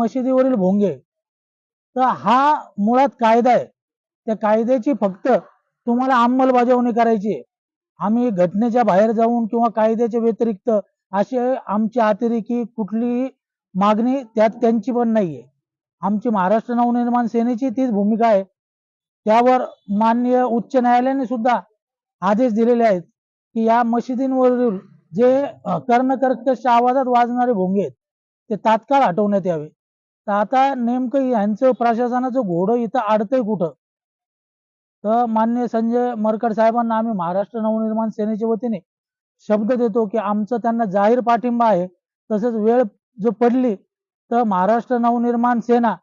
मशिदीवरील भोंगे. तर हा मुळात कायदा आहे. त्या कायद्याची फक्त तुम्हाला अंमलबजावणी करायची आहे. आम्ही घटनेच्या बाहेर जाऊन किंवा कायद्याच्या व्यतिरिक्त असे आमची अतिरेकी कुठलीही मागणी त्यात त्यांची पण नाहीये आमची महाराष्ट्र नवनिर्माण सेनेची तीच भूमिका आहे. त्यावर माननीय उच्च न्यायालयाने सुद्धा आदेश दिलेले आहेत की या मशिदींवरील जे कर्णकर्कश आवाजात वाजणारे भोंगे आहेत ते तात्काळ हटवण्यात यावे. तर आता नेमकं यांचं प्रशासनाचं घोडं इथं अडतंय कुठं? तर मान्य संजय मरकड साहेबांना आम्ही महाराष्ट्र नवनिर्माण सेनेच्या वतीने शब्द देतो की आमचं त्यांना जाहीर पाठिंबा आहे. तसंच वेळ जर पडली तर महाराष्ट्र नवनिर्माण सेना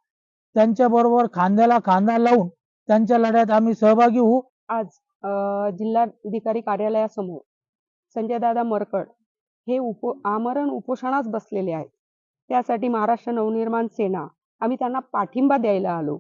त्यांच्या बरोबर खांद्याला खांदा लावून त्यांच्या लढ्यात आम्ही सहभागी होऊ. आज जिल्हाधिकारी कार्यालयासमोर संजय दादा मरकड हे उप आमरण उपोषणास बसलेले आहेत. त्यासाठी महाराष्ट्र नवनिर्माण सेना आम्ही त्यांना पाठिंबा द्यायला आलो.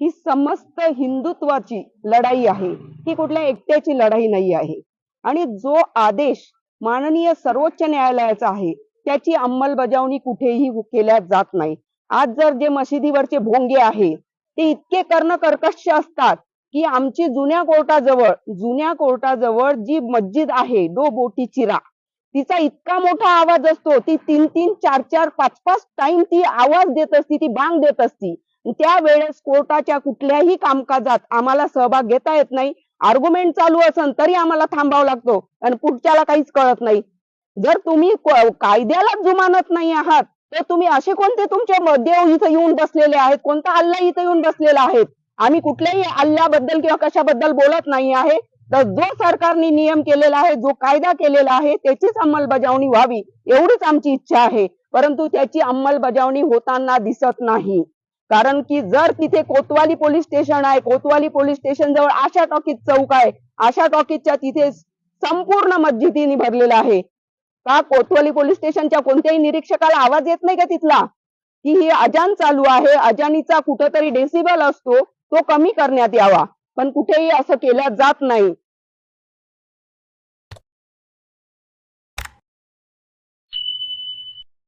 ही समस्त हिंदुत्वाची लढाई आहे. ही कुठल्या एकट्याची लढाई नाही आहे. आणि जो आदेश माननीय सर्वोच्च न्यायालयाचा आहे त्याची अंमलबजावणी कुठेही केल्या जात नाही. आज जर जे मशिदीवरचे भोंगे आहे ते इतके कर्ण कर्कश असतात की आमची जुन्या कोर्टाजवळ जुन्या कोर्टाजवळ जी मस्जिद आहे डो बोटी चिरा तिचा इतका मोठा आवाज असतो ती तीन तीन चार चार पाच पाच टाइम ती आवाज देत असती ती बांग देत असती. त्यावेळेस कोर्टाच्या कुठल्याही कामकाजात आम्हाला सहभाग घेता येत नाही. आर्ग्युमेंट चालू असेल तरी आम्हाला थांबावं लागतो. आणि पुढच्याला काहीच कळत नाही. जर तुम्ही कायद्याला कायद्यालाच जुमानत नाही आहात तर तुम्ही असे कोणते तुमचे देव इथं येऊन बसलेले आहेत? कोणता अल्ला इथं येऊन बसलेला आहेत आम्ही कुठल्याही अल्ल्याबद्दल किंवा कशाबद्दल बोलत नाही आहे. तर जो सरकारने नियम केलेला आहे जो कायदा केलेला आहे त्याचीच अंमलबजावणी व्हावी एवढीच आमची इच्छा आहे. परंतु त्याची अंमलबजावणी होताना दिसत नाही. कारण की जर तिथे कोतवाली पोलीस स्टेशन आहे कोतवाली पोलीस स्टेशन जवळ आशा टॉकीज चौक आहे आशा टॉकीजच्या तिथे संपूर्ण मस्जिदीने भरलेला आहे. का? कोतवाली पोलीस स्टेशनच्या कोणत्याही निरीक्षकाला आवाज येत नाही का तिथला? की ही अजान चालू आहे अजानीचा कुठेतरी डेसिबल असतो तो कमी करण्यात यावा. पण कुठेही असं केलं जात नाही.